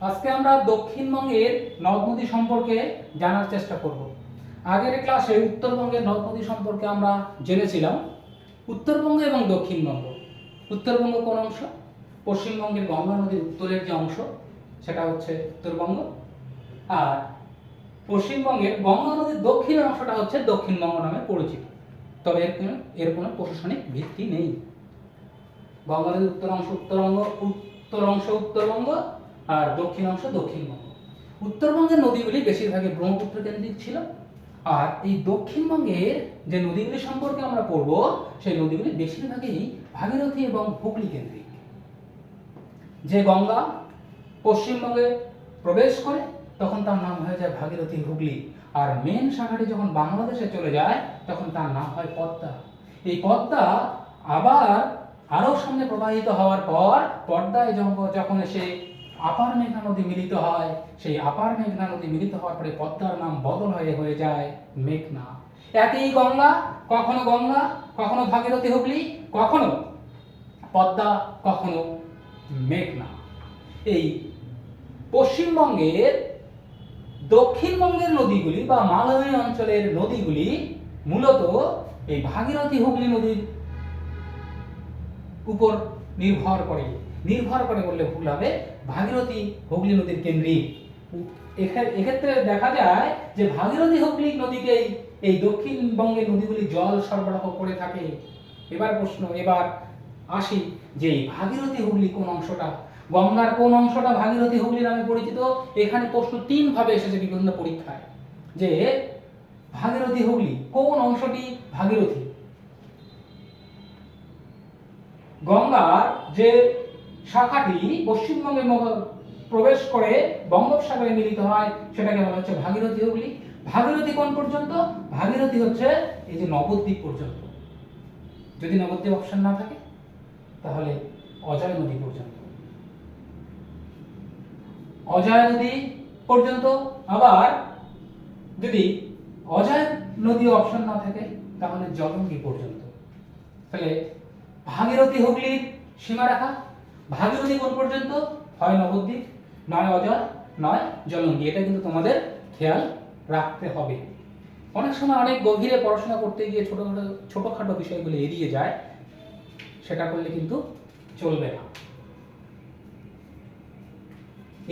আজকে আমরা দক্ষিণবঙ্গের নদ নদী সম্পর্কে জানার চেষ্টা করব। আগের ক্লাসে উত্তরবঙ্গের নদ নদী সম্পর্কে আমরা জেনেছিলাম, উত্তরবঙ্গ এবং দক্ষিণবঙ্গ। উত্তরবঙ্গ কোন অংশ? পশ্চিমবঙ্গের গঙ্গা নদীর উত্তরের যে অংশ, সেটা হচ্ছে উত্তরবঙ্গ। আর পশ্চিমবঙ্গের গঙ্গা নদীর দক্ষিণের অংশটা হচ্ছে দক্ষিণবঙ্গ নামে পরিচিত। তবে এর কোনো এর কোনো প্রশাসনিক ভিত্তি নেই। গঙ্গা নদীর উত্তর অংশ, উত্তরবঙ্গ, উত্তর অংশ উত্তরবঙ্গ আর দক্ষিণ অংশ দক্ষিণবঙ্গ। উত্তরবঙ্গের নদীগুলি বেশিরভাগই ব্রহ্মপুত্র কেন্দ্রিক ছিল। আর এই দক্ষিণবঙ্গের যে নদীগুলি সম্পর্কে আমরা পড়ব, সেই নদীগুলি বেশিরভাগই ভাগীরথী এবং হুগলি কেন্দ্রিক। যে গঙ্গা পশ্চিমবঙ্গে প্রবেশ করে, তখন তার নাম হয়ে যায় ভাগীরথী হুগলি। আর মেন শাখাটি যখন বাংলাদেশে চলে যায়, তখন তার নাম হয় পদ্মা। এই পদ্মা আবার আরও সামনে প্রবাহিত হওয়ার পর পর্দায় যখন- যখন এসে আপার মেঘনা নদী মিলিত হয়। সেই আপার মেঘনা নদী মিলিত হওয়ার পরে পদ্মার নাম বদল হয়ে হয়ে যায় মেঘনা। একই গঙ্গা, কখনো গঙ্গা, কখনো ভাগীরথী হুগলি, কখনো পদ্মা, কখনো মেঘনা। এই পশ্চিমবঙ্গের দক্ষিণবঙ্গের নদীগুলি বা মালভূমি অঞ্চলের নদীগুলি মূলত এই ভাগীরথী হুগলি নদীর উপর নির্ভর করে। নির্ভর করে বললে ভুল হবে। ভাগীরথী হুগলি নদীর কেন্দ্রিক। এক্ষেত্রে দেখা যায় যে ভাগীরথী হুগলি নদীকেই এই দক্ষিণবঙ্গের নদীগুলি জল সরবরাহ করে থাকে। এবার প্রশ্ন, এবার আসি যে ভাগীরথী হুগলি কোন অংশটা? গঙ্গার কোন অংশটা ভাগীরথী হুগলি নামে পরিচিত? এখানে প্রশ্ন তিন ভাবে এসেছে বিভিন্ন পরীক্ষায়। যে ভাগীরথী হুগলি কোন অংশটি ভাগীরথী? গঙ্গার যে শাখাটি পশ্চিমবঙ্গে প্রবেশ করে বঙ্গোপসাগরে মিলিত হয়। সেটাকে বলা হচ্ছে ভাগীরথী হুগলি। ভাগীরথী কোন পর্যন্ত? ভাগীরথী হচ্ছে এই যে নবদ্বীপ পর্যন্ত। যদি নবদ্বীপ অপশন না থাকে, তাহলে অজয় নদী পর্যন্ত। অজয় নদী পর্যন্ত। আবার যদি অজয় নদী অপশন না থাকে, তাহলে জলঙ্গি পর্যন্ত। তাহলে ভাগীরথী হুগলির সীমারেখা ভাগীরথী কোন পর্যন্ত? হয় নবদ্বীপ, নয় অজয়, নয় জলঙ্গি। এটা কিন্তু তোমাদের খেয়াল রাখতে হবে। অনেক সময় অনেক গভীরে পড়াশোনা করতে গিয়ে ছোটো ছোটো ছোটোখাটো বিষয়গুলো এড়িয়ে যায়, সেটা করলে কিন্তু চলবে না।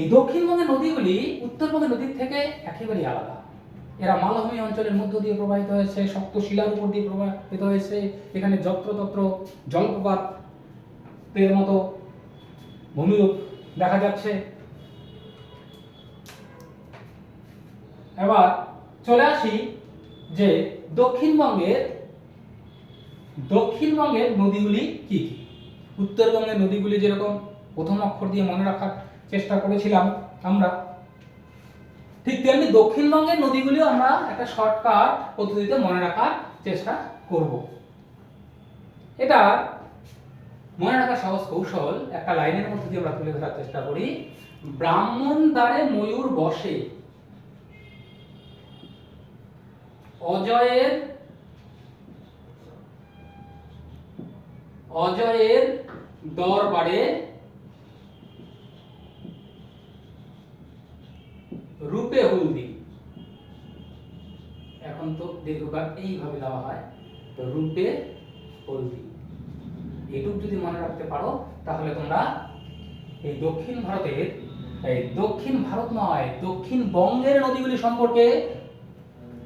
এই দক্ষিণবঙ্গের নদীগুলি উত্তরবঙ্গের নদীর থেকে একেবারেই আলাদা। এরা মালভূমি অঞ্চলের মধ্য দিয়ে প্রবাহিত হয়েছে শক্ত শিলার উপর দিয়ে প্রবাহিত হয়েছে, এখানে যত্রতত্র জলপ্রপাত এর মতো ভূমিরূপ দেখা যাচ্ছে। এবার চলে আসি যে দক্ষিণবঙ্গের দক্ষিণবঙ্গের নদীগুলি কি কি? উত্তরবঙ্গের নদীগুলি যেরকম, প্রথম অক্ষর দিয়ে মনে রাখার চেষ্টা করেছিলাম আমরা। ঠিক তেমনি দক্ষিণবঙ্গের নদীগুলিও আমরা একটা শর্টকাট পদ্ধতিতে মনে রাখার চেষ্টা করব। এটা মনে রাখার সহজ কৌশল একটা লাইনের মধ্যে দিয়ে আমরা তুলে ধরার চেষ্টা করি। ব্রাহ্মণ দ্বারে ময়ূর বসে। অজয়ের অজয়ের দরবারে রূপে হলদি। এখন তো দীর্ঘকাল এইভাবে দেওয়া হয় তো রূপে হলদি। এটুক যদি মনে রাখতে পারো, তাহলে তোমরা এই দক্ষিণ ভারতের, এই দক্ষিণ ভারত নয়, দক্ষিণ বঙ্গের নদীগুলি সম্পর্কে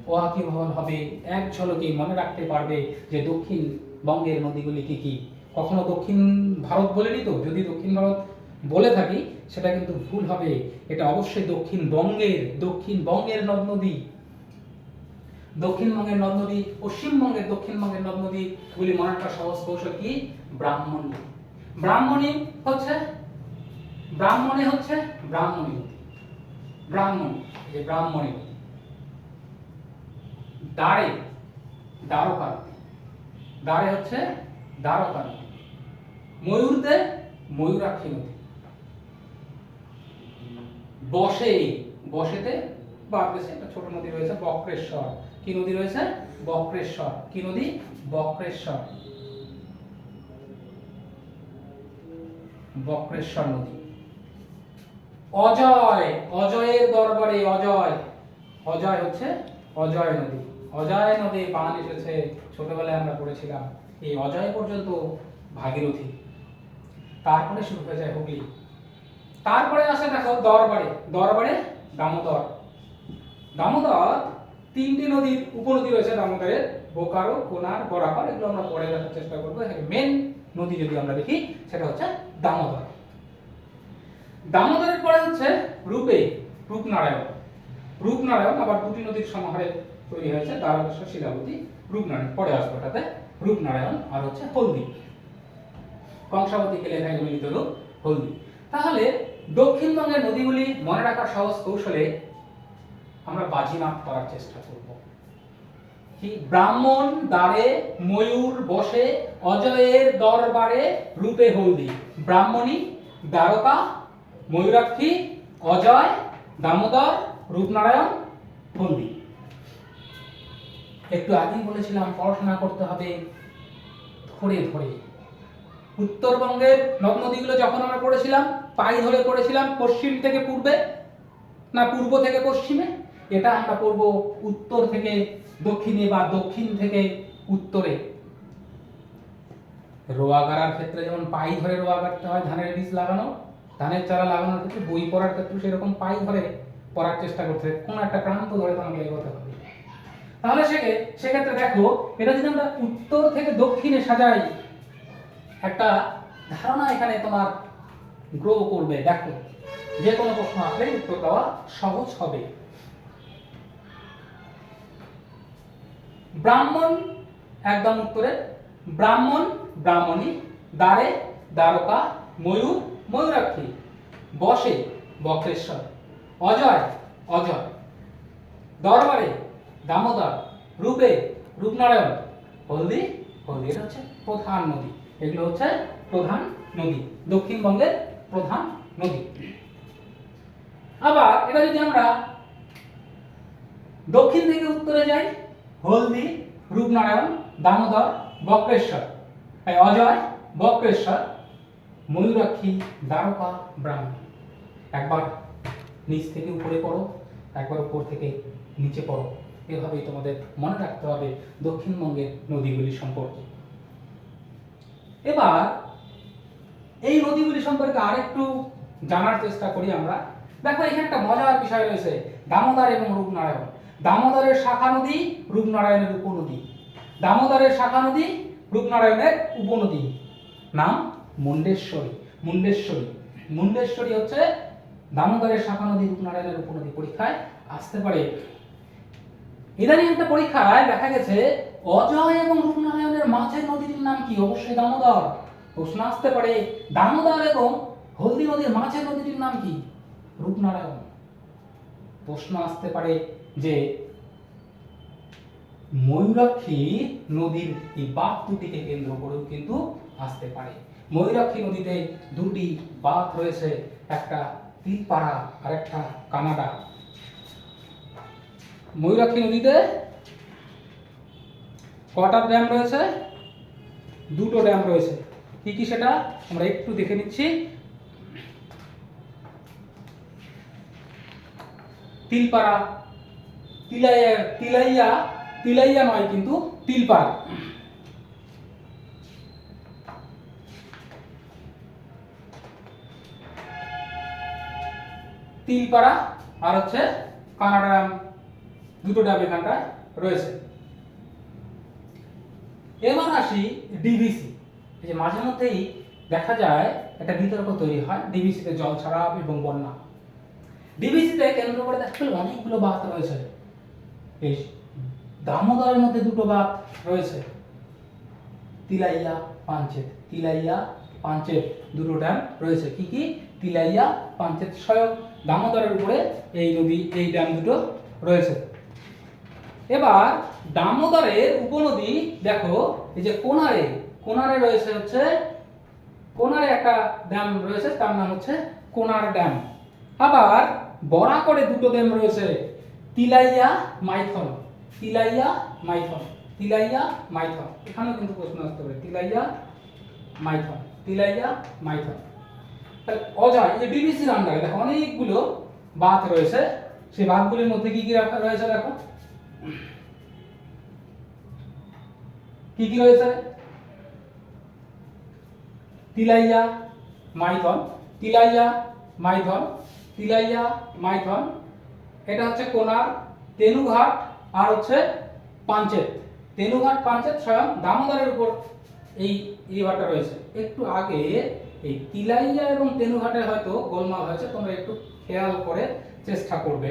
ওয়াকিবহাল হবে, এক ঝলকে মনে রাখতে পারবে যে দক্ষিণ বঙ্গের নদীগুলি কি কি। কখনো দক্ষিণ ভারত বলেনি তো? যদি দক্ষিণ ভারত বলে থাকি, সেটা কিন্তু ভুল হবে। এটা অবশ্যই দক্ষিণবঙ্গের দক্ষিণবঙ্গের নদ নদী। দক্ষিণবঙ্গের নদ নদী, পশ্চিমবঙ্গের দক্ষিণবঙ্গের নদ নদী গুলি মনে রাখার সহজ কৌশল কি? ব্রাহ্মণী। ব্রাহ্মণী হচ্ছে ব্রাহ্মণী হচ্ছে ব্রাহ্মণী ব্রাহ্মণী যে ব্রাহ্মণী নদী দাঁড়ে দ্বারকা নদী দাঁড়ে হচ্ছে দ্বারকা নদী ময়ূরতে ময়ূরাক্ষী নদী বসে, বসেতে বাদ গেছে একটা ছোট নদী রয়েছে, বক্রেশ্বর। কি নদী রয়েছে? বক্রেশ্বর। কি নদী? বক্রেশ্বর। বক্রেশ্বর নদী। অজয়, অজয়ের দরবারে অজয়। অজয় হচ্ছে অজয় নদী। অজয় নদী বান এসেছে। ছোটবেলায় আমরা পড়েছিলাম। এই অজয় পর্যন্ত ভাগীরথী। তারপরে শুরু হয়ে যায় হুগলি। তারপরে আসে দেখো দরবারে। দরবারে দামোদর। দামোদর তিনটি নদীর উপনদী রয়েছে দামোদরের বোকারো, কোনার বরাকর এগুলো আমরা পরে দেখার চেষ্টা করব। মেন নদী যদি আমরা দেখি, সেটা হচ্ছে দামোদর। দামোদরের পরে হচ্ছে রূপে রূপনারায়ণ। রূপনারায়ণ আবার দুটি নদীর সমাহারে তৈরি হয়েছে, দ্বারকেশ্বর, শিলাবতী, রূপনারায়ণ। পরে আসবে ওটাতে রূপনারায়ণ আর হচ্ছে হলদি। কংসাবতীকে লেখায় মিলিত রূপ হলদি। তাহলে দক্ষিণবঙ্গের নদীগুলি মনে রাখার সহজ কৌশলে আমরা বাজিমাত করার চেষ্টা করব। কি ব্রাহ্মণ দ্বারে ময়ূর বসে, অজয়ের দরবারে রূপে হলদি। ব্রাহ্মণী, দ্বারকা, ময়ূরাক্ষী, অজয়, দামোদর, রূপনারায়ণ, হলদি। একটু আগেই বলেছিলাম, পড়াশোনা করতে হবে ধরে ধরে। উত্তরবঙ্গের নদ নদীগুলো যখন আমরা পড়েছিলাম পাই ধরে পড়েছিলাম পশ্চিম থেকে পূর্বে না পূর্ব থেকে পশ্চিমে? এটা আমরা পড়ব উত্তর থেকে দক্ষিণে বা দক্ষিণ থেকে উত্তরে। রোয়া গাড়ার ক্ষেত্রে যেমন পাই ধরে রোয়া কাটতে হয়, ধানের বীজ লাগানো, ধানের চারা লাগানোর ক্ষেত্রে বই পড়ার ক্ষেত্রে সেরকম পাই ধরে পড়ার চেষ্টা করতে কোনো একটা প্রান্ত ধরে তোমাকে এগোতে হবে। তাহলে সে সেক্ষেত্রে দেখো, এটা যদি আমরা উত্তর থেকে দক্ষিণে সাজাই, একটা ধারণা এখানে তোমার গ্রো করবে। দেখো, যে কোনো প্রশ্ন আসলে উত্তর দেওয়া সহজ হবে। ব্রাহ্মণ, একদম উত্তরে, ব্রাহ্মণ, ব্রাহ্মণী, দ্বারে, দ্বারকা, ময়ূর, ময়ূরাক্ষী, বসে, বক্রেশ্বর, অজয় অজয়, দরবারে, দামোদর, রূপে, রূপনারায়ণ, হলদি হলদি, এটা হচ্ছে প্রধান নদী, এগুলো হচ্ছে প্রধান নদী, দক্ষিণবঙ্গের প্রধান নদী। আবার এটা যদি আমরা দক্ষিণ থেকে উত্তরে যাই হলদি, রূপনারায়ণ, দামোদর, বক্রেশ্বর। এই অজয়, বক্রেশ্বর, ময়ূরাক্ষী, দ্বারকা ব্রাহ্মণ একবার নিচ থেকে উপরে পড়ো, একবার উপর থেকে নিচে পড়ো। এভাবেই তোমাদের মনে রাখতে হবে দক্ষিণবঙ্গের নদীগুলি সম্পর্কে। এবার এই নদীগুলি সম্পর্কে আরেকটু জানার চেষ্টা করি আমরা। দেখো, এখানে একটা মজার বিষয় রয়েছে, দামোদর এবং রূপনারায়ণ। দামোদরের শাখা নদী, রূপনারায়ণের উপনদী। দামোদরের শাখা নদী, রূপনারায়ণের উপনদী। নাম মুন্ডেশ্বরী মুন্ডেশ্বরী। মুন্ডেশ্বরী হচ্ছে দামোদরের শাখা নদী, রূপনারায়ণের উপনদী। পরীক্ষায় আসতে পারে। ইদানিং একটা পরীক্ষায় দেখা গেছে, অজয় এবং রূপনারায়ণের মাঝের নদীটির নাম কি? অবশ্যই দামোদর। প্রশ্ন আসতে পারে, দামোদর এবং হলদি নদীর মাঝের নদীটির নাম কি? রূপনারায়ণ। প্রশ্ন আসতে পারে যে ময়ূরাক্ষী নদীর এই বাঁধ দুটিকে কেন্দ্র করেও কিন্তু আসতে পারে। ময়ূরাক্ষী নদীতে দুটি বাঁধ রয়েছে, একটা তিলপাড়া আর একটা কানাডা। ময়ূরাক্ষী নদীতে কটা ড্যাম রয়েছে? দুটো ড্যাম রয়েছে। কি কি সেটা আমরা একটু দেখে নিচ্ছি। তিলপাড়া তিলাইয়া তিলাইয়া তিলাইয়া নয় কিন্তু তিলপাড়া। তিলপাড়া আর হচ্ছে কানাডা দুটো ড্যাম এখানটায় রয়েছে। এবার আসি ডিভিসি এই যে মাঝে মধ্যেই দেখা যায় একটা বিতর্ক তৈরি হয় ডিভিসিতে জল ছাড়া এবং বন্যা। ডিভিসিতে কেন্দ্র করে দেখা গেল অনেকগুলো বাঁধ রয়েছে। এই দামোদরের মধ্যে দুটো বাঁধ রয়েছে। তিলাইয়া, পাঞ্চেত। তিলাইয়া, পাঞ্চেত দুটো ড্যাম রয়েছে। কি কি? তিলাইয়া, পাঞ্চেত স্বয়ং দামোদরের উপরে এই নদী, এই ড্যাম দুটো রয়েছে। এবার দামোদরের উপনদী, দেখো, এই যে কোনারে কোনারে রয়েছে হচ্ছে কোনারে একটা ড্যাম রয়েছে, তার নাম হচ্ছে কোনার ড্যাম। আবার বরাকরে দুটো ড্যাম রয়েছে। তিলাইয়া মাইথন তিলাইয়া মাইথন তিলাইয়া মাইথন। এখানেও কিন্তু প্রশ্ন আসতে পারে, তিলাইয়া মাইথন তিলাইয়া মাইথন। তাহলে অজয়, এই যে ডিবিসির আন্ডারে দেখো, অনেকগুলো বাঁধ রয়েছে। সেই বাঁধগুলির মধ্যে কি কি রাখা রয়েছে দেখো? কি কি রয়েছে? তিলাইয়া মাইথন তিলাইয়া মাইথন তিলাইয়া মাইথন এটা হচ্ছে কোনার তেনুঘাট আর হচ্ছে পাঞ্চেত। তেনুঘাট, পাঞ্চেত স্বয়ং দামোদরের উপর এই রিভারটা রয়েছে। একটু আগে এই তিলাইয়া এবং তেনুঘাটে হয়তো গোলমাল হয়েছে, তোমরা একটু খেয়াল করে চেষ্টা করবে।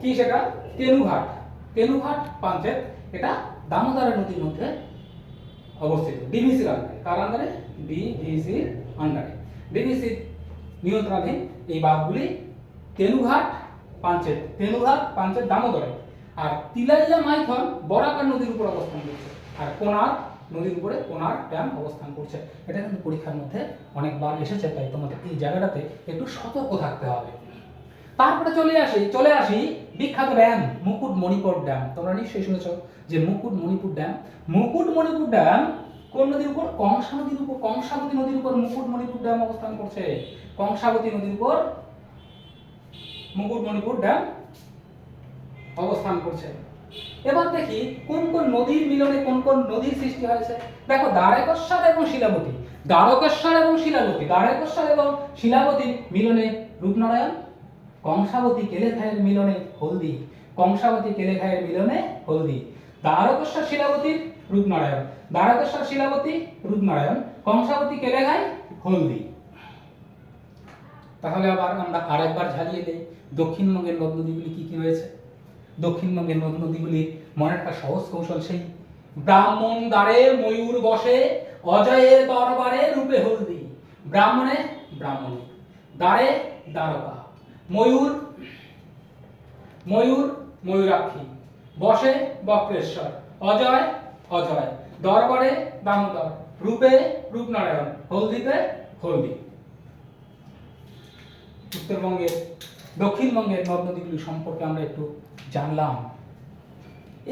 কি সেটা? তেনুঘাট। তেনুঘাট, পাঞ্চেত, এটা দামোদরের নদীর মধ্যে অবস্থিত। ডিভিসির আন্ডারে কার আন্ডারে ডিভিসির আন্ডারে ডিভিসির নিয়ন্ত্রণাধীন এই বাঁধগুলি তেনুঘাট পাঞ্চেত তেনুঘাট পাঞ্চেত, দামোদরে। আর তিলাইয়া মাইথন বরাকার নদীর উপর অবস্থান করছে, আর কোনার নদীর উপরে কোনার ড্যাম অবস্থান করছে। এটা কিন্তু পরীক্ষার মধ্যে অনেকবার এসেছে, তাই তোমাদের এই জায়গাটাতে একটু সতর্ক থাকতে হবে। তারপরে চলে আসি চলে আসি বিখ্যাত ড্যাম মুকুট মণিপুর ড্যাম। তোমরা নিশ্চয়ই শুনেছো যে মুকুট মণিপুর ড্যাম। মুকুট মণিপুর ড্যাম কোন নদীর উপর? কংসা নদীর উপর, কংসাবতী নদীর উপর মুকুট মণিপুর ড্যাম অবস্থান করছে। কংসাবতী নদীর উপর মুকুট মণিপুর ড্যাম অবস্থান করছে। এবার দেখি কোন কোন নদীর মিলনে কোন কোন নদীর সৃষ্টি হয়েছে। দেখো দ্বারকেশ্বর এবং শিলাবতী। দ্বারকেশ্বর এবং শিলাবতী। দ্বারকেশ্বর এবং শিলাবতীর মিলনে রূপনারায়ণ, কংসাবতী কেলেখায়ের মিলনে হলদি, কংসাবতী কেলেখায়ের মিলনে হলদি। দ্বারকেশ্বর শিলাবতীর রূপনারায়ণ। দ্বারকেশ্বর শিলাবতী রূপনারায়ণ, কংসাবতী কেলেখায় হলদি। তাহলে আবার আমরা আরেকবার ঝালিয়ে দেই। দক্ষিণবঙ্গের নদ নদীগুলি কি কি রয়েছে? দক্ষিণবঙ্গের নদ নদীগুলির মনে একটা সহজ কৌশল সেই। ব্রাহ্মণ দ্বারে ময়ূর বসে, অজয়ের দরবারে রূপে হলদি। ব্রাহ্মণে ব্রাহ্মণী, দ্বারে দ্বারকা। ময়ূর ময়ূর ময়ূরাক্ষী। বসে বক্রেশ্বর, অজয় অজয়। দরবারে দামোদর, রূপে রূপনারায়ণ, হলদিতে হলদি। উত্তরবঙ্গের দক্ষিণবঙ্গের নদ নদীগুলি সম্পর্কে আমরা একটু জানলাম।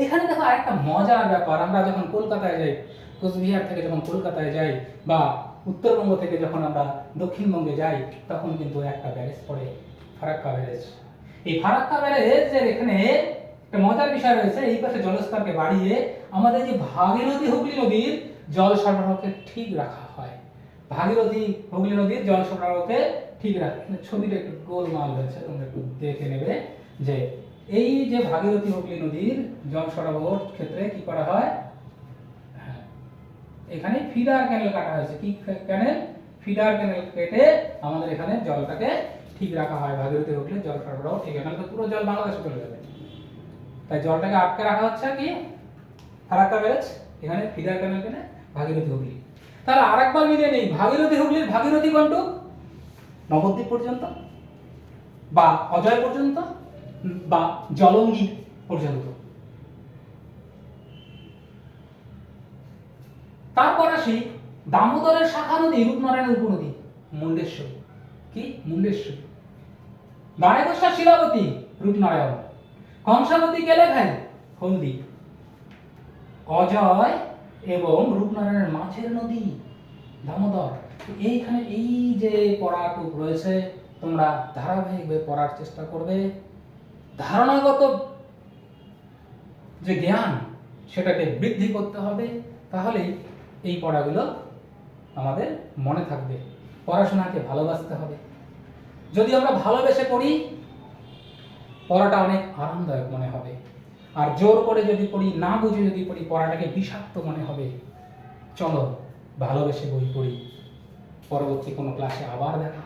এখানে দেখো আরেকটা মজার ব্যাপার, আমরা যখন কলকাতায় যাই, কোচবিহার থেকে যখন কলকাতায় যাই বা উত্তরবঙ্গ থেকে যখন আমরা দক্ষিণবঙ্গে যাই, তখন কিন্তু একটা ব্যারেজ পড়ে, ফারাক্কা ব্যারেজ। এই ফারাক্কা ব্যারেজের এখানে একটা মজার বিষয় রয়েছে, এই পাশে জলস্তরকে বাড়িয়ে আমাদের যে ভাগীরথী হুগলি নদীর জল সরবরাহকে ঠিক রাখা হয়। ভাগীরথী হুগলি নদীর জল সরবরাহকে ঠিক রাখে এখানে ছবিটা একটু গোলমাল হয়েছে তোমরা একটু দেখে নেবে যে এই যে ভাগীরথী হুগলি নদীর জল সরবরাহর ক্ষেত্রে কি করা হয়? হ্যাঁ, এখানে ফিডার ক্যানেল কাটা হয়েছে। কি ক্যানেল ফিডার ক্যানেল কেটে আমাদের এখানে জলটাকে ঠিক রাখা হয় ভাগীরথী হুগলি জল সরবরাহ ঠিক নাহলে তো পুরো জল বাংলাদেশে চলে যাবে। তাই জলটাকে আটকে রাখা হচ্ছে কি। ফারাক্কা ব্যারেজ এখানে ফিডার ক্যানেল কেটে ভাগীরথী হুগলি। তাহলে আরেকবার মিলিয়ে নেই ভাগীরথী হুগলির ভাগীরথী কন্টক নবদ্বীপ পর্যন্ত? বা অজয় পর্যন্ত? বা জলঙ্গি পর্যন্ত? তারপর আসি দামোদরের শাখা নদী রূপনারায়ণ উপনদী, মুন্ডেশ্বরী। কি? মুন্ডেশ্বরী। দাঁড়েশ্বর শিলাবতী, রূপনারায়ণ। কংসাবতী কেলেখায় হলদি। অজয় এবং রূপনারায়ণের মাছের নদী, দামোদর। এইখানে এই যে পড়াটুক রয়েছে, তোমরা ধারাবাহিকভাবে পড়ার চেষ্টা করবে। ধারণাগত যে জ্ঞান, সেটাকে বৃদ্ধি করতে হবে, তাহলেই এই পড়াগুলো আমাদের মনে থাকবে, পড়াশোনাকে ভালোবাসতে হবে। যদি আমরা ভালোবেসে পড়ি, পড়াটা অনেক আরামদায়ক মনে হবে। আর জোর করে যদি পড়ি, না বুঝে যদি পড়ি, পড়াটাকে বিষাক্ত মনে হবে। চলো, ভালোবেসে বই পড়ি। পরবর্তী কোনো ক্লাসে আবার দেখা